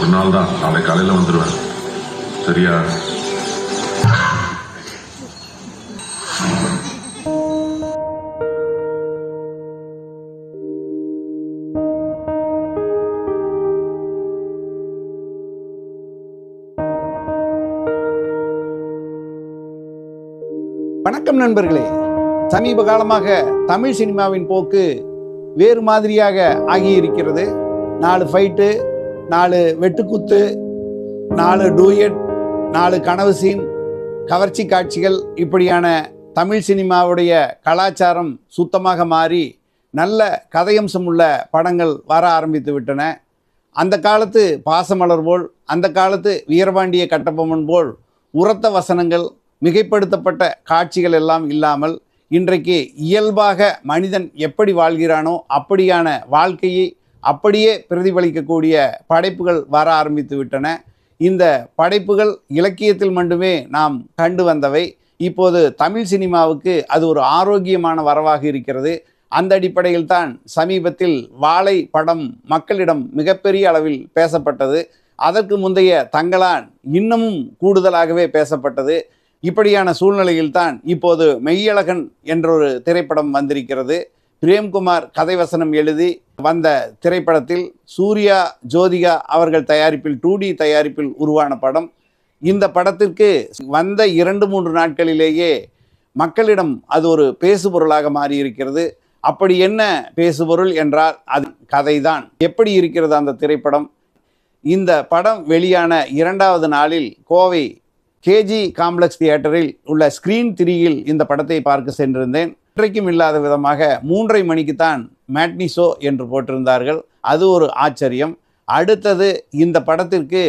ஒரு நாள் தான். நாளை காலையில் வந்துடுவேன் சரியா? வணக்கம் நண்பர்களே. சமீப காலமாக தமிழ் சினிமாவின் போக்கு வேறு மாதிரியாக ஆகியிருக்கிறது. நாலு ஃபைட்டு நாலு வெட்டுக்குத்து நாலு டூயட் நாலு கனவு சீன் கவர்ச்சி காட்சிகள் இப்படியான தமிழ் சினிமாவுடைய கலாச்சாரம் சுத்தமாக மாறி நல்ல கதையம்சம் உள்ள படங்கள் வர ஆரம்பித்து விட்டன. அந்த காலத்து பாசமலர் போல் அந்த காலத்து வீரபாண்டிய கட்டபொம்மன் போல் உரத்த வசனங்கள் மிகைப்படுத்தப்பட்ட காட்சிகள் எல்லாம் இல்லாமல் இன்றைக்கு இயல்பாக மனிதன் எப்படி வாழ்கிறானோ அப்படியான வாழ்க்கையை அப்படியே பிரதிபலிக்கக்கூடிய படைப்புகள் வர ஆரம்பித்து விட்டன. இந்த படைப்புகள் இலக்கியத்தில் மட்டுமே நாம் கண்டு வந்தவை. இப்போது தமிழ் சினிமாவுக்கு அது ஒரு ஆரோக்கியமான வரவாக இருக்கிறது. அந்த அடிப்படையில் தான் சமீபத்தில் வாழை படம் மக்களிடம் மிகப்பெரிய அளவில் பேசப்பட்டது. அதற்கு முந்தைய தங்களான் இன்னமும் கூடுதலாகவே பேசப்பட்டது. இப்படியான சூழ்நிலையில்தான் இப்போது மெய்யழகன் என்றொரு திரைப்படம் வந்திருக்கிறது. பிரேம்குமார் கதை வசனம் எழுதி வந்த திரைப்படத்தில் சூர்யா ஜோதிகா அவர்கள் தயாரிப்பில் டூ டி தயாரிப்பில் உருவான படம். இந்த படத்திற்கு வந்த இரண்டு மூன்று நாட்களிலேயே மக்களிடம் அது ஒரு பேசுபொருளாக மாறியிருக்கிறது. அப்படி என்ன பேசுபொருள் என்றால் அது கதைதான். எப்படி இருக்கிறது அந்த திரைப்படம்? இந்த படம் வெளியான இரண்டாவது நாளில் கோவை கேஜி காம்ப்ளெக்ஸ் தியேட்டரில் உள்ள ஸ்க்ரீன் திரியில் இந்த படத்தை பார்க்க சென்றிருந்தேன். இன்றைக்கும் இல்லாத விதமாக மூன்றரை மணிக்கு தான் மேட்னி ஷோ என்று போட்டிருந்தார்கள். அது ஒரு ஆச்சரியம். அடுத்தது இந்த படத்திற்கு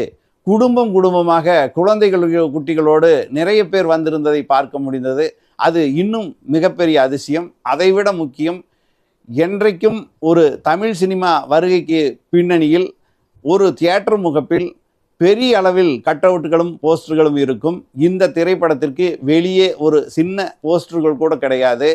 குடும்பம் குடும்பமாக குழந்தைகள் குட்டிகளோடு நிறைய பேர் வந்திருந்ததை பார்க்க முடிந்தது. அது இன்னும் மிகப்பெரிய அதிசயம். அதைவிட முக்கியம் என்றைக்கும் ஒரு தமிழ் சினிமா வருகைக்கு பின்னணியில் ஒரு தியேட்டர் முகப்பில் பெரிய அளவில் கட் அவுட்டுகளும் போஸ்டர்களும் இருக்கும். இந்த திரைப்படத்திற்கு வெளியே ஒரு சின்ன போஸ்டர்கள் கூட கிடையாது.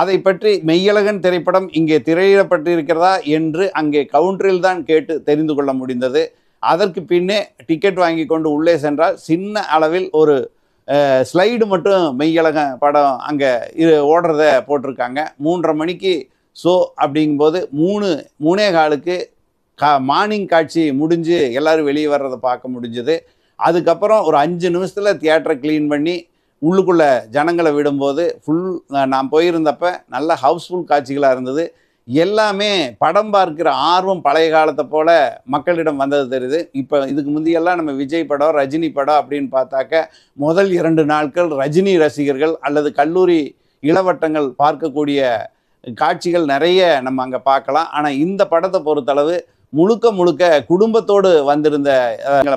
அதை பற்றி மெய்யழகன் திரைப்படம் இங்கே திரையிடப்பட்டிருக்கிறதா என்று அங்கே கவுண்டரில் தான் கேட்டு தெரிந்து கொள்ள முடிந்தது. அதற்கு பின்னே டிக்கெட் வாங்கி கொண்டு உள்ளே சென்றால் சின்ன அளவில் ஒரு ஸ்லைடு மட்டும் மெய்யழகன் படம் அங்கே இது ஓடுறத போட்டிருக்காங்க. மூன்றரை மணிக்கு ஷோ அப்படிங்கும்போது மூணு மூணே காலுக்கு கா மார்னிங் காட்சி முடிஞ்சு எல்லோரும் வெளியே வர்றதை பார்க்க முடிஞ்சது. அதுக்கப்புறம் ஒரு அஞ்சு நிமிஷத்தில் தியேட்டரை க்ளீன் பண்ணி உள்ளுக்குள்ளே ஜனங்களை விடும்போது ஃபுல் நான் போயிருந்தப்ப நல்ல ஹவுஸ்ஃபுல் காட்சிகளாக இருந்தது. எல்லாமே படம் பார்க்கிற ஆர்வம் பழைய காலத்தை போல் மக்களிடம் வந்தது தெரியுது. இப்போ இதுக்கு முந்தையெல்லாம் நம்ம விஜய் படம் ரஜினி படம் அப்படின்னு பார்த்தாக்க முதல் இரண்டு நாட்கள் ரஜினி ரசிகர்கள் அல்லது கல்லூரி இளவட்டங்கள் பார்க்கக்கூடிய காட்சிகள் நிறைய நம்ம அங்கே பார்க்கலாம். ஆனால் இந்த படத்தை பொறுத்தளவு முழுக்க முழுக்க குடும்பத்தோடு வந்திருந்த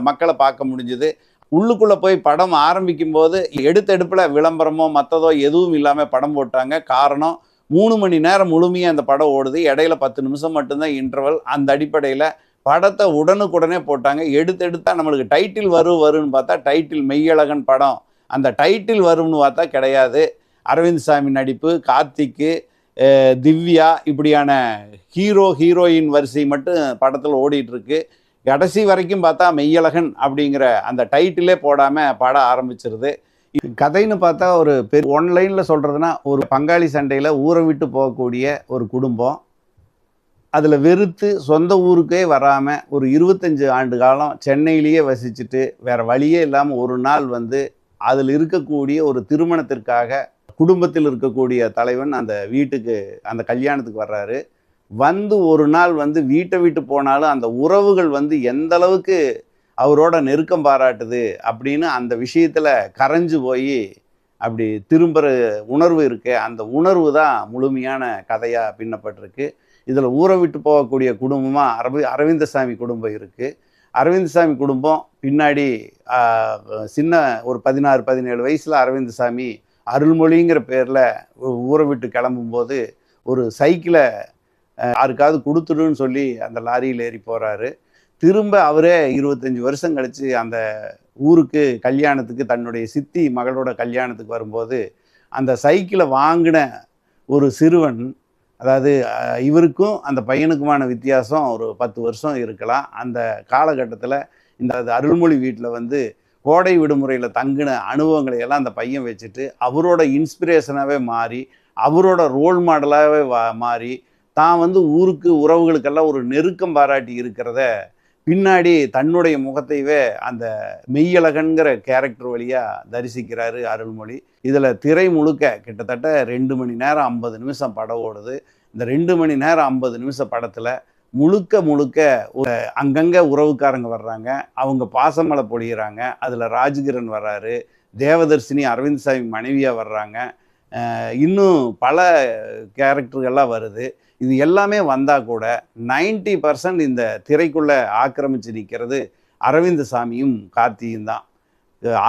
மக்களை பார்க்க முடிஞ்சுது. உள்ளுக்குள்ளே போய் படம் ஆரம்பிக்கும் போது எடுத்தெடுப்பில் விளம்பரமோ மற்றதோ எதுவும் இல்லாமல் படம் போட்டாங்க. காரணம் மூணு மணி நேரம் முழுமையாக அந்த படம் ஓடுது. இடையில பத்து நிமிஷம் மட்டும்தான் இன்டர்வல் அந்த அடிப்படையில் படத்தை உடனுக்குடனே போட்டாங்க. எடுத்தெடுத்தா நம்மளுக்கு டைட்டில் வரும் வரும்னு பார்த்தா டைட்டில் மெய்யழகன் படம். அந்த டைட்டில் வரும்னு பார்த்தா கிடையாது. அரவிந்த் சாமி நடிப்பு கார்த்திக்கு திவ்யா இப்படியான ஹீரோ ஹீரோயின் வரிசை மட்டும் படத்தில் ஓடிட்டுருக்கு கடைசி வரைக்கும் பார்த்தா மெய்யழகன் அப்படிங்கிற அந்த டைட்டிலே போடாமல் பாட ஆரம்பிச்சிருது. கதைன்னு பார்த்தா ஒரு பெரிய ஒன்லைனில் சொல்கிறதுனா ஒரு பங்காளி சண்டையில் ஊரை விட்டு போகக்கூடிய ஒரு குடும்பம். அதில் வெறுத்து சொந்த ஊருக்கே வராமல் ஒரு இருபத்தஞ்சு ஆண்டு காலம் சென்னையிலேயே வசிச்சுட்டு வேறு வழியே இல்லாமல் ஒரு நாள் வந்து அதில் இருக்கக்கூடிய ஒரு திருமணத்திற்காக குடும்பத்தில் இருக்கக்கூடிய தலைவன் அந்த வீட்டுக்கு அந்த கல்யாணத்துக்கு வர்றாரு. வந்து ஒரு நாள் வந்து வீட்டை விட்டு போனாலும் அந்த உறவுகள் வந்து எந்த அளவுக்கு அவரோட நெருக்கம் பாராட்டுது அப்படின்னு அந்த விஷயத்தில் கரைஞ்சு போய் அப்படி திரும்புகிற உணர்வு இருக்கு. அந்த உணர்வு தான் முழுமையான கதையாக பின்னப்பட்டிருக்கு. இதில் ஊரை விட்டு போகக்கூடிய குடும்பமாக அரவி அரவிந்தசாமி குடும்பம் இருக்குது அரவிந்தசாமி குடும்பம் பின்னாடி சின்ன ஒரு பதினாறு பதினேழு வயசில் அரவிந்தசாமி அருள்மொழிங்கிற பேரில் ஊரை விட்டு கிளம்பும்போது ஒரு சைக்கிளை யாருக்காவது கொடுத்துடுன்னு சொல்லி அந்த லாரியில் ஏறி போகிறாரு திரும்ப அவரே இருபத்தஞ்சி வருஷம் கழித்து அந்த ஊருக்கு கல்யாணத்துக்கு தன்னுடைய சித்தி மகளோட கல்யாணத்துக்கு வரும்போது அந்த சைக்கிளை வாங்கின ஒரு சிறுவன் அதாவது இவருக்கும் அந்த பையனுக்குமான வித்தியாசம் ஒரு பத்து வருஷம் இருக்கலாம். அந்த காலகட்டத்தில் இந்த அருள்மொழி வீட்டில் வந்து கோடை விடுமுறையில் தங்கின அனுபவங்களை எல்லாம் அந்த பையன் வச்சுட்டு அவரோட இன்ஸ்பிரேஷனாகவே மாறி அவரோட ரோல் மாடலாகவே மாறி தான் வந்து ஊருக்கு உறவுகளுக்கெல்லாம் ஒரு நெருக்கம் பாராட்டி இருக்கிறத பின்னாடி தன்னுடைய முகத்தைவே அந்த மெய்யழகன்கிற கேரக்டர் வழியாக தரிசிக்கிறாரு அருள்மொழி. இதில் திரை முழுக்க கிட்டத்தட்ட ரெண்டு மணி நேரம் ஐம்பது நிமிஷம் படம் ஓடுது. இந்த ரெண்டு மணி நேரம் ஐம்பது நிமிஷம் படத்தில் முழுக்க முழுக்க ஒரு அங்கங்கே உறவுக்காரங்க வர்றாங்க. அவங்க பாசமலை பொழியிறாங்க. அதில் ராஜ்கிரண் வர்றாரு. தேவதர்சினி அரவிந்த் சாமி மனைவியாக வர்றாங்க. இன்னும் பல கேரக்டர்கள்லாம் வருது. இது எல்லாமே வந்தால் கூட 90% பர்சன்ட் இந்த திரைக்குள்ளே ஆக்கிரமித்து நிற்கிறது அரவிந்த் சாமியும் கார்த்தியும் தான்.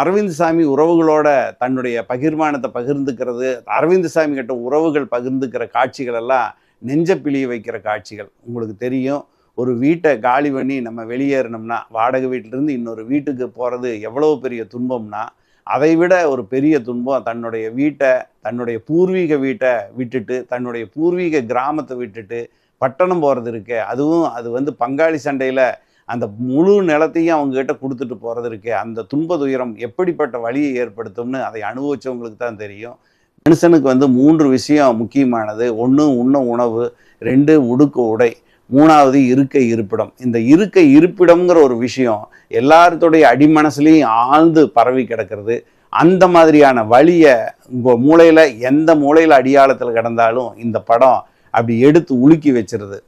அரவிந்த் சாமி உறவுகளோட தன்னுடைய பகிர்மானத்தை பகிர்ந்துக்கிறது அரவிந்த் சாமி கிட்ட உறவுகள் பகிர்ந்துக்கிற காட்சிகள் எல்லாம் நெஞ்ச பிழிய வைக்கிற காட்சிகள். உங்களுக்கு தெரியும் ஒரு வீட்டை காலி பண்ணி நம்ம வெளியேறினோம்னா வாடகை வீட்டிலேருந்து இன்னொரு வீட்டுக்கு போகிறது எவ்வளோ பெரிய துன்பம்னா அதை விட ஒரு பெரிய துன்பம் தன்னுடைய வீட்டை தன்னுடைய பூர்வீக வீட்டை விட்டுட்டு தன்னுடைய பூர்வீக கிராமத்தை விட்டுட்டு பட்டணம் போகிறது இருக்கே அதுவும் அது வந்து பங்காளி சண்டையில் அந்த முழு நிலத்தையும் அவங்ககிட்ட கொடுத்துட்டு போகிறது இருக்கே அந்த துன்ப துயரம் எப்படிப்பட்ட வழியை ஏற்படுத்தும்னு அதை அனுபவிச்சவங்களுக்கு தான் தெரியும். மனுஷனுக்கு வந்து மூன்று விஷயம் முக்கியமானது. ஒன்று உண்ண உணவு ரெண்டு உடுக்க உடை. மூணாவது இருக்கை இருப்பிடம். இந்த இருக்கை இருப்பிடம்ங்கிற ஒரு விஷயம் எல்லாத்துடைய அடிமனசுலேயும் ஆழ்ந்து பரவி கிடக்கிறது. அந்த மாதிரியான வழியை உங்கள் மூளையில் எந்த மூளையில் அடியாளத்தில் கிடந்தாலும் இந்த படம் அப்படி எடுத்து உலுக்கி வச்சிருது.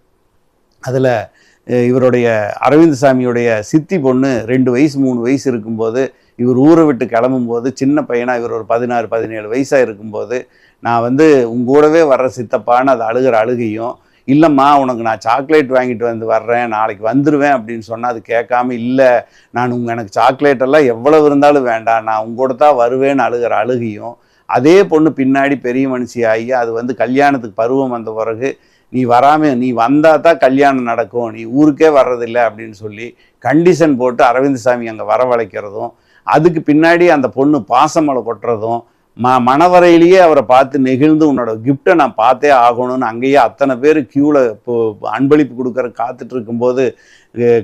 அதில் இவருடைய அரவிந்த் சாமியுடைய சித்தி பொண்ணு ரெண்டு வயசு மூணு வயசு இருக்கும்போது இவர் ஊரை விட்டு கிளம்பும்போது சின்ன பையனாக இவர் ஒரு பதினாறு பதினேழு வயசாக இருக்கும்போது நான் வந்து உங்க கூடவே வர்ற சித்தப்பான்னு அது அழுகிற அழுகையும் இல்லைம்மா உனக்கு நான் சாக்லேட் வாங்கிட்டு வந்து வர்றேன் நாளைக்கு வந்துடுவேன் அப்படின்னு சொன்னால் அது கேட்காம இல்லை. நான் உங்கள் எனக்கு சாக்லேட் எல்லாம் எவ்வளவு இருந்தாலும் வேண்டாம். நான் உங்க தான் வருவேன்னு அழுகிற அழுகையும் அதே பொண்ணு பின்னாடி பெரிய மனுஷி ஆகி அது வந்து கல்யாணத்துக்கு பருவம் வந்த பிறகு நீ வராம நீ வந்தால் தான் கல்யாணம் நடக்கும். நீ ஊருக்கே வர்றதில்லை அப்படின்னு சொல்லி கண்டிஷன் போட்டு அரவிந்த் சாமி அங்கே வரவழைக்கிறதும் அதுக்கு பின்னாடி அந்த பொண்ணு பாசமலை கொட்டுறதும் ம மணவரையிலேயே அவரை பார்த்து நெகிழ்ந்து உன்னோட கிஃப்ட்டை நான் பார்த்தே ஆகணும்னு அங்கேயே அத்தனை பேர் க்யூவில் இப்போ அன்பளிப்பு கொடுக்குற காத்துட்டு இருக்கும்போது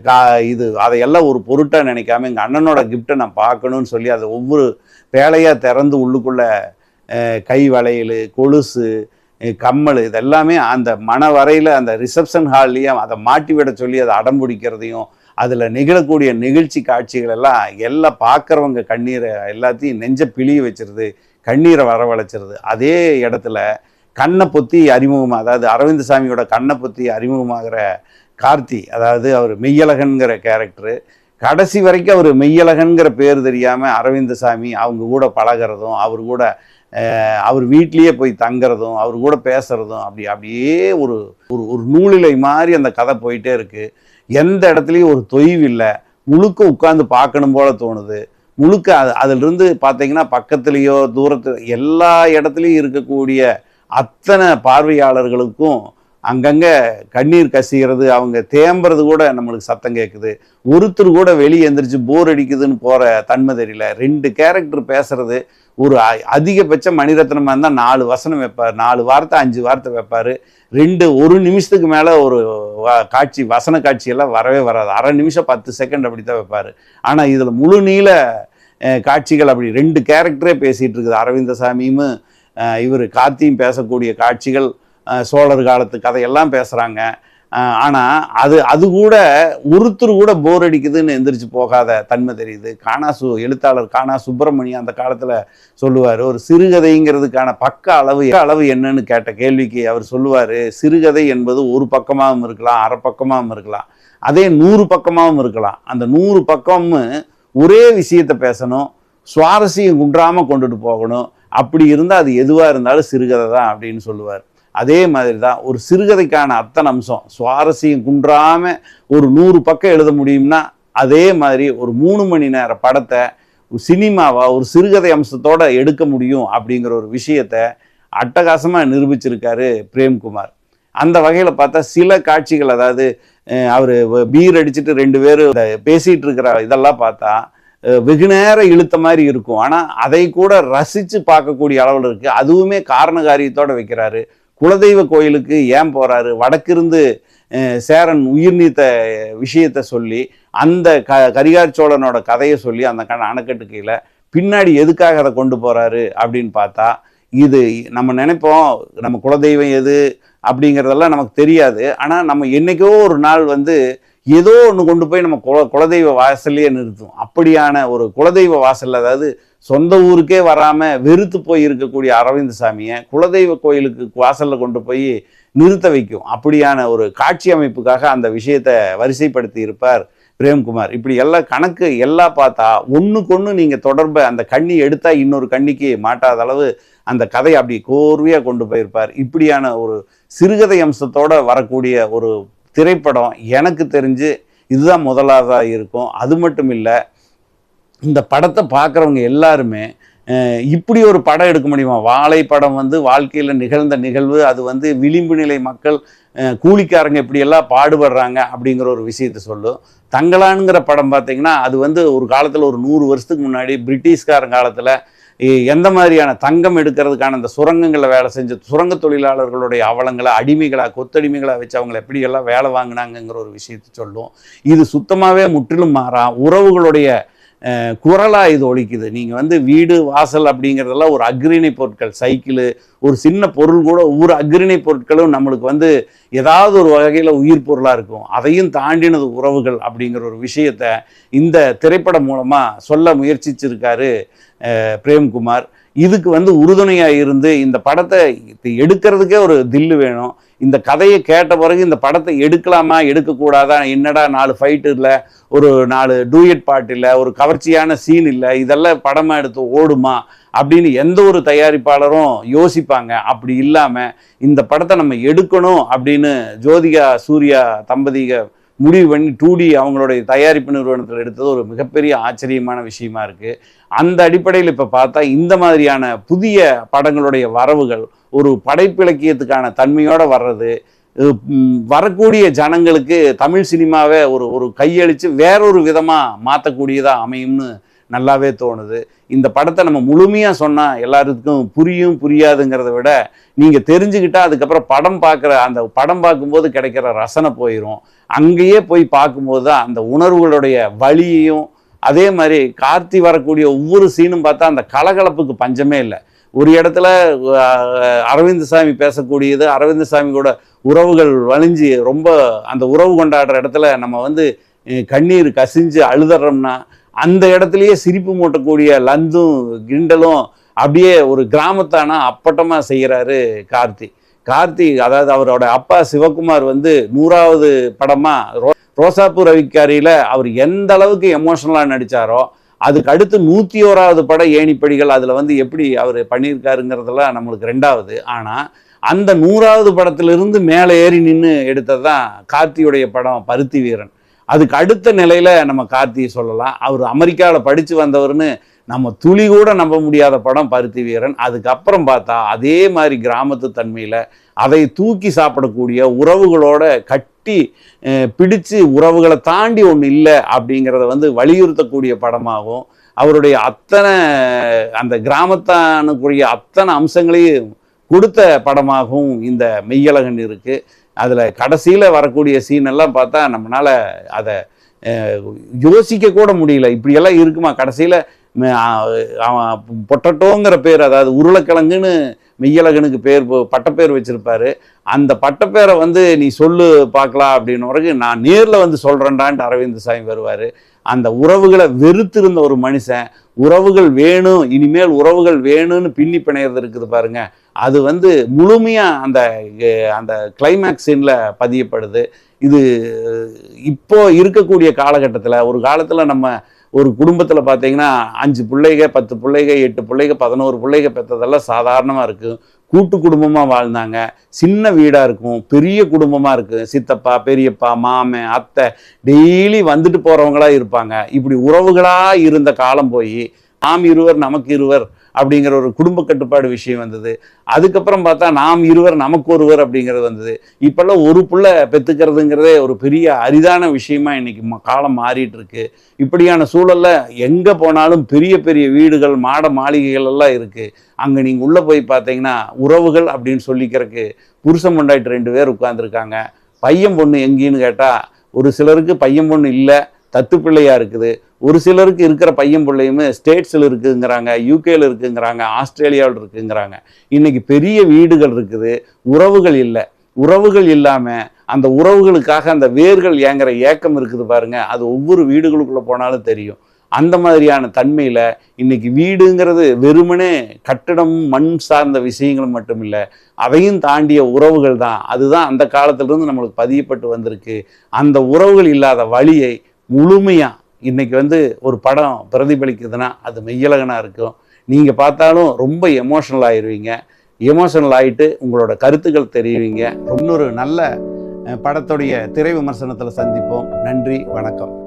கா இது அதையெல்லாம் ஒரு பொருட்டாக நினைக்காம எங்கள் அண்ணனோட கிஃப்ட்டை நான் பார்க்கணும்னு சொல்லி அதை ஒவ்வொரு பேழையாக திறந்து உள்ளுக்குள்ளே கை வளையல் கொலுசு கம்மல் இதெல்லாமே அந்த மணவரையில் அந்த ரிசப்ஷன் ஹால்லையும் அதை மாட்டி விட சொல்லி அதை அடம் பிடிக்கிறதையும் அதில் நிகழக்கூடிய நிகழ்ச்சி காட்சிகள் எல்லாம் எல்லாம் பார்க்குறவங்க கண்ணீரை எல்லாத்தையும் நெஞ்ச பிழிய வச்சிருது. கண்ணீரை வரவழைச்சிருது. அதே இடத்துல கண்ணை பொத்தி அறிமுகமாக அதாவது அரவிந்த் சாமியோட கண்ணை பொத்தி அறிமுகமாகிற கார்த்தி அதாவது அவர் மெய்யழகன்கிற கேரக்டரு கடைசி வரைக்கும் அவர் மெய்யழகன்கிற பேர் தெரியாமல் அரவிந்த சாமி அவங்க கூட பழகிறதும் அவர் கூட அவர் வீட்லேயே போய் தங்குறதும் அவர் கூட பேசுகிறதும் அப்படி அப்படியே ஒரு ஒரு ஒரு நூலிலை மாதிரி அந்த கதை போயிட்டே இருக்குது எந்த இடத்துலையும் ஒரு தொய்வு இல்லை. முழுக்க உட்காந்து பார்க்கணும் போல தோணுது. முழுக்க அது அதிலிருந்து பார்த்தீங்கன்னா பக்கத்துலேயோ தூரத்து எல்லா இடத்துலையும் இருக்கக்கூடிய அத்தனை பார்வையாளர்களுக்கும் அங்கங்கே கண்ணீர் கசிகிறது அவங்க தேம்புறது கூட நம்மளுக்கு சத்தம் கேட்குது ஒருத்தர் கூட வெளியே எந்திரிச்சு போர் அடிக்குதுன்னு போகிற தன்மை தெரியல. ரெண்டு கேரக்டர் பேசுறது ஒரு அதிகபட்ச மணிரத்னமாக இருந்தால் நாலு வசனம் வைப்பார். நாலு வார்த்தை அஞ்சு வார்த்தை வைப்பார். ரெண்டு ஒரு நிமிஷத்துக்கு மேலே ஒரு காட்சி வசன காட்சியெல்லாம் வரவே வராது. அரை நிமிஷம் பத்து செகண்ட் அப்படி தான் வைப்பார். ஆனால் இதில் முழு நீள காட்சிகள் அப்படி ரெண்டு கேரக்டரே பேசிகிட்டு இருக்குது. அரவிந்தசாமியும் இவர் கார்த்தியும் பேசக்கூடிய காட்சிகள் சோழர் காலத்து கதையெல்லாம் பேசுகிறாங்க ஆனால் அது அது கூட ஒருத்தர் கூட போர் அடிக்குதுன்னு எந்திரிச்சு போகாத தன்மை தெரியுது. காணா சு எழுத்தாளர் காணா சுப்பிரமணியம் அந்த காலத்தில் சொல்லுவார் ஒரு சிறுகதைங்கிறதுக்கான பக்க அளவு அளவு என்னன்னு கேட்ட கேள்விக்கு அவர் சொல்லுவார் சிறுகதை என்பது ஒரு பக்கமாகவும் இருக்கலாம் அரை பக்கமாகவும் இருக்கலாம். அதே நூறு பக்கமாகவும் இருக்கலாம். அந்த நூறு பக்கமும் ஒரே விஷயத்தை பேசணும் சுவாரஸ்யம் குன்றாமல் கொண்டுட்டு போகணும். அப்படி இருந்தால் அது எதுவாக இருந்தாலும் சிறுகதை தான் அப்படின்னு சொல்லுவார். அதே மாதிரி தான் ஒரு சிறுகதைக்கான அத்தனை அம்சம். சுவாரஸ்யம் குன்றாமல் ஒரு நூறு பக்கம் எழுத முடியும்னா அதே மாதிரி ஒரு மூணு மணி நேர படத்தை ஒரு ஒரு சிறுகதை அம்சத்தோடு எடுக்க முடியும் அப்படிங்கிற ஒரு விஷயத்த அட்டகாசமாக நிரூபிச்சிருக்காரு பிரேம்குமார். அந்த வகையில் பார்த்தா சில காட்சிகள் அதாவது அவர் பீர் அடிச்சுட்டு ரெண்டு பேரும் பேசிகிட்டு இருக்கிற இதெல்லாம் பார்த்தா வெகு நேரம் இழுத்த மாதிரி இருக்கும். ஆனால் அதை கூட ரசித்து பார்க்கக்கூடிய அளவில் இருக்குது அதுவுமே காரண காரியத்தோடு வைக்கிறாரு. குலதெய்வ கோயிலுக்கு ஏன் போகிறாரு வடக்கிருந்து சேரன் உயிர் நீத்த விஷயத்தை சொல்லி அந்த க கரிகார் சோழனோட கதையை சொல்லி அந்த கண் அணைக்கட்டு கீழே பின்னாடி எதுக்காக அதை கொண்டு போகிறாரு அப்படின்னு பார்த்தா இது நம்ம நினைப்போம் நம்ம குலதெய்வம் எது அப்படிங்கிறதெல்லாம் நமக்கு தெரியாது. ஆனால் நம்ம என்னைக்கோ ஒரு நாள் வந்து ஏதோ ஒன்று கொண்டு போய் நம்ம குல குலதெய்வ வாசல்லையே நிறுத்தும். அப்படியான ஒரு குலதெய்வ வாசல் அதாவது சொந்த ஊருக்கே வராமல் வெறுத்து போய் இருக்கக்கூடிய அரவிந்த் சாமியை குலதெய்வ கோயிலுக்கு வாசலில் கொண்டு போய் நிறுத்த வைக்கும். அப்படியான ஒரு காட்சி அமைப்புக்காக அந்த விஷயத்தை வரிசைப்படுத்தி இருப்பார் பிரேம்குமார். இப்படி எல்லாம் கணக்கு எல்லாம் பார்த்தா ஒன்றுக்கொன்று நீங்கள் தொடர்பை அந்த கண்ணி எடுத்தால் இன்னொரு கண்ணிக்கு மாட்டாத அளவு அந்த கதையை அப்படி கோர்வையாக கொண்டு போயிருப்பார். இப்படியான ஒரு சிறுகதை அம்சத்தோடு வரக்கூடிய ஒரு திரைப்படம் எனக்கு தெரிஞ்சு இதுதான் முதலாவதாக இருக்கும். அது மட்டும் இல்லை இந்த படத்தை பார்க்குறவங்க எல்லாருமே இப்படி ஒரு படம் எடுக்க முடியுமா? வாழை படம் வந்து வாழ்க்கையில் நிகழ்ந்த நிகழ்வு அது வந்து விளிம்பு நிலை மக்கள் கூலிக்காரங்க இப்படியெல்லாம் பாடுபடுறாங்க அப்படிங்கிற ஒரு விஷயத்தை சொல்லும் தங்கலானுங்கிற படம் பார்த்தீங்கன்னா அது வந்து ஒரு காலத்தில் ஒரு நூறு வருஷத்துக்கு முன்னாடி பிரிட்டிஷ்காரன் காலத்தில் எந்த மாதிரியான தங்கம் எடுக்கிறதுக்கான அந்த சுரங்கங்களில் வேலை செஞ்ச சுரங்க தொழிலாளர்களுடைய அவலங்களை அடிமைகளாக கொத்தடிமைகளாக வச்சு அவங்களை எப்படியெல்லாம் வேலை வாங்கினாங்கங்கிற ஒரு விஷயத்தை சொல்லும். இது சுத்தமாகவே முற்றிலும் மாறா. உறவுகளுடைய குரலாக இது ஒழிக்குது. நீங்கள் வந்து வீடு வாசல் அப்படிங்கிறதெல்லாம் ஒரு அக்ரிணை பொருட்கள் சைக்கிளு ஒரு சின்ன பொருள் கூட ஒவ்வொரு அக்ரிணை பொருட்களும் நம்மளுக்கு வந்து ஏதாவது ஒரு வகையில் உயிர் பொருளாக இருக்கும். அதையும் தாண்டினது உறவுகள் அப்படிங்கிற ஒரு விஷயத்தை இந்த திரைப்படம் மூலமாக சொல்ல முயற்சிச்சிருக்காரு பிரேம்குமார். இதுக்கு வந்து உறுதுணையாக இருந்து இந்த படத்தை எடுக்கிறதுக்கே ஒரு தில்லு வேணும். இந்த கதையை கேட்ட பிறகு இந்த படத்தை எடுக்கலாமா எடுக்கக்கூடாதா? என்னடா நாலு ஃபைட்டு இல்லை ஒரு நாலு டூயட் பாட்டு இல்லை ஒரு கவர்ச்சியான சீன் இல்லை இதெல்லாம் படமாக எடுத்து ஓடுமா அப்படின்னு எந்த ஒரு தயாரிப்பாளரும் யோசிப்பாங்க. அப்படி இல்லாமல் இந்த படத்தை நம்ம எடுக்கணும் அப்படின்னு ஜோதிகா சூர்யா தம்பதிக முடிவு பண்ணி டூடி அவங்களுடைய தயாரிப்பு நிறுவனத்தில் எடுத்தது ஒரு மிகப்பெரிய ஆச்சரியமான விஷயமா இருக்குது அந்த அடிப்படையில் இப்போ பார்த்தா இந்த மாதிரியான புதிய படங்களுடைய வரவுகள் ஒரு படைப்பிலக்கியத்துக்கான தன்மையோடு வர்றது வரக்கூடிய ஜனங்களுக்கு தமிழ் சினிமாவை ஒரு ஒரு கையளித்து வேறொரு விதமாக மாற்றக்கூடியதாக அமையும்னு நல்லாவே தோணுது. இந்த படத்தை நம்ம முழுமையாக சொன்னால் எல்லாருக்கும் புரியும் புரியாதுங்கிறத விட நீங்கள் தெரிஞ்சுக்கிட்டால் அதுக்கப்புறம் படம் பார்க்குற அந்த படம் பார்க்கும்போது கிடைக்கிற ரசனை போயிடும் அங்கேயே போய் பார்க்கும்போது தான் அந்த உணர்வுகளுடைய வலியையும் அதே மாதிரி கார்த்தி வரக்கூடிய ஒவ்வொரு சீனும் பார்த்தா அந்த கலகலப்புக்கு பஞ்சமே இல்லை. ஒரு இடத்துல அரவிந்த் சாமி பேசக்கூடியது அரவிந்த் சாமி கூட உறவுகள் வலிஞ்சு ரொம்ப அந்த உறவு கொண்டாடுற இடத்துல நம்ம வந்து கண்ணீர் கசிஞ்சு அழுதுறோம்னா அந்த இடத்துலையே சிரிப்பு மூட்டக்கூடிய லந்தும் கிண்டலும் அப்படியே ஒரு கிராமத்தானா அப்பட்டமாக செய்கிறாரு கார்த்தி. கார்த்தி அதாவது அவரோட அப்பா சிவகுமார் வந்து நூறாவது படமாக ரோ ரோசாப்பூர் ரவிக்காரியில அவர் எந்த அளவுக்கு எமோஷனலாக நடித்தாரோ அதுக்கு அடுத்து நூற்றி ஓராவது படம் ஏணிப்படிகள் அதில் வந்து எப்படி அவர் பண்ணியிருக்காருங்கிறதெல்லாம் நம்மளுக்கு ரெண்டாவது. ஆனால் அந்த நூறாவது படத்திலிருந்து மேலே ஏறி நின்று எடுத்தது தான் கார்த்தியுடைய படம் பருத்தி வீரன். அதுக்கு அடுத்த நிலையில் நம்ம கார்த்தியை சொல்லலாம். அவர் அமெரிக்காவில் படித்து வந்தவர்னு நம்ம துளி கூட நம்ப முடியாத படம் பருத்தி வீரன். அதுக்கப்புறம் பார்த்தா அதே மாதிரி கிராமத்து தன்மையில் அதை தூக்கி சாப்பிடக்கூடிய உறவுகளோட கட்டி கட்டி பிடிச்சு உறவுகளை தாண்டி ஒன்று இல்லை அப்படிங்கிறத வந்து வலியுறுத்தக்கூடிய படமாகவும் அவருடைய அத்தனை அந்த கிராமத்தானுக்குரிய அத்தனை அம்சங்களையும் கொடுத்த படமாகவும் இந்த மெய்யழகன் இருக்குது அதில் கடைசியில் வரக்கூடிய சீன் எல்லாம் பார்த்தா நம்மளால் அதை யோசிக்க கூட முடியல. இப்படியெல்லாம் இருக்குமா? கடைசியில் அவன் பொட்டட்டோங்கிற பேர் அதாவது உருளைக்கிழங்குன்னு மெய்யழகனுக்கு பேர் போ- பட்டப்பேர் வச்சுருப்பார். அந்த பட்டப்பேரை வந்து நீ சொல்லு பார்க்கலாம் அப்படின்னு பிறகு நான் நேரில் வந்து சொல்கிறேன்டான்ட்டு அரவிந்த் சாமி வருவார். அந்த உறவுகளை வெறுத்திருந்த ஒரு மனுஷன் உறவுகள் வேணும் இனிமேல் உறவுகள் வேணும்னு பின்னி பிணையிறது இருக்குது பாருங்க. அது வந்து முழுமையாக அந்த அந்த கிளைமேக்ஸ் சீனில் பதியப்படுது. இது இப்போ இருக்கக்கூடிய காலகட்டத்தில் ஒரு காலத்தில் நம்ம ஒரு குடும்பத்தில் பார்த்தீங்கன்னா அஞ்சு பிள்ளைக பத்து பிள்ளைக எட்டு பிள்ளைக பதினோரு பிள்ளைக பெற்றதெல்லாம் சாதாரணமாக இருக்கும் கூட்டு குடும்பமாக வாழ்ந்தாங்க. சின்ன வீடாக இருக்கும். பெரிய குடும்பமாக இருக்குது சித்தப்பா பெரியப்பா மாமன் அத்தை டெய்லி வந்துட்டு போகிறவங்களா இருப்பாங்க. இப்படி உறவுகளாக இருந்த காலம் போய் நாம் இருவர் நமக்கு இருவர் அப்படிங்கிற ஒரு குடும்ப கட்டுப்பாடு விஷயம் வந்தது. அதுக்கப்புறம் பார்த்தா நாம் இருவர் நமக்கு ஒருவர் அப்படிங்கிறது வந்தது. இப்போல்லாம் ஒரு புள்ள பெற்றுக்கிறதுங்கிறதே ஒரு பெரிய அரிதான விஷயமா இன்னைக்கு காலம் மாறிட்டு இருக்கு இப்படியான சூழலில் எங்கே போனாலும் பெரிய பெரிய வீடுகள் மாட மாளிகைகள் எல்லாம் இருக்கு. அங்கே நீங்கள் உள்ளே போய் பார்த்தீங்கன்னா உறவுகள் அப்படின்னு சொல்லிக்கிறதுக்கு புருஷன் பொண்டாட்டி ரெண்டு பேர் உட்காந்துருக்காங்க பையன் பொண்ணு எங்கேன்னு கேட்டால் ஒரு சிலருக்கு பையன் பொண்ணு இல்லை. தத்து பிள்ளையாக இருக்குது. ஒரு சிலருக்கு இருக்கிற பையன் பிள்ளையுமே ஸ்டேட்ஸில் இருக்குங்கிறாங்க யூகேல இருக்குங்கிறாங்க ஆஸ்திரேலியாவில் இருக்குங்கிறாங்க. இன்றைக்கி பெரிய வீடுகள் இருக்குது உறவுகள் இல்லை. உறவுகள் இல்லாமல் அந்த உறவுகளுக்காக அந்த வேர்கள் ஏங்குற ஏக்கம் இருக்குது பாருங்க. அது ஒவ்வொரு வீடுகளுக்குள்ளே போனாலும் தெரியும். அந்த மாதிரியான தன்மையில் இன்னைக்கு வீடுங்கிறது வெறுமனே கட்டடம் மண் சார்ந்த விஷயங்கள் மட்டும் இல்லை அதையும் தாண்டிய உறவுகள் தான். அதுதான் அந்த காலத்திலிருந்து நம்மளுக்கு பதியப்பட்டு வந்திருக்கு. அந்த உறவுகள் இல்லாத வழியை முழுமையாக இன்றைக்கி வந்து ஒரு படம் பிரதிபலிக்குதுன்னா அது மெய்யழகனாக இருக்கும். நீங்கள் பார்த்தாலும் ரொம்ப எமோஷனல் ஆயிடுவீங்க எமோஷனல் ஆகிட்டு உங்களோட கருத்துக்கள் தெரிவிங்க இன்னொரு நல்ல படத்துடைய திரை விமர்சனத்தில் சந்திப்போம். நன்றி வணக்கம்.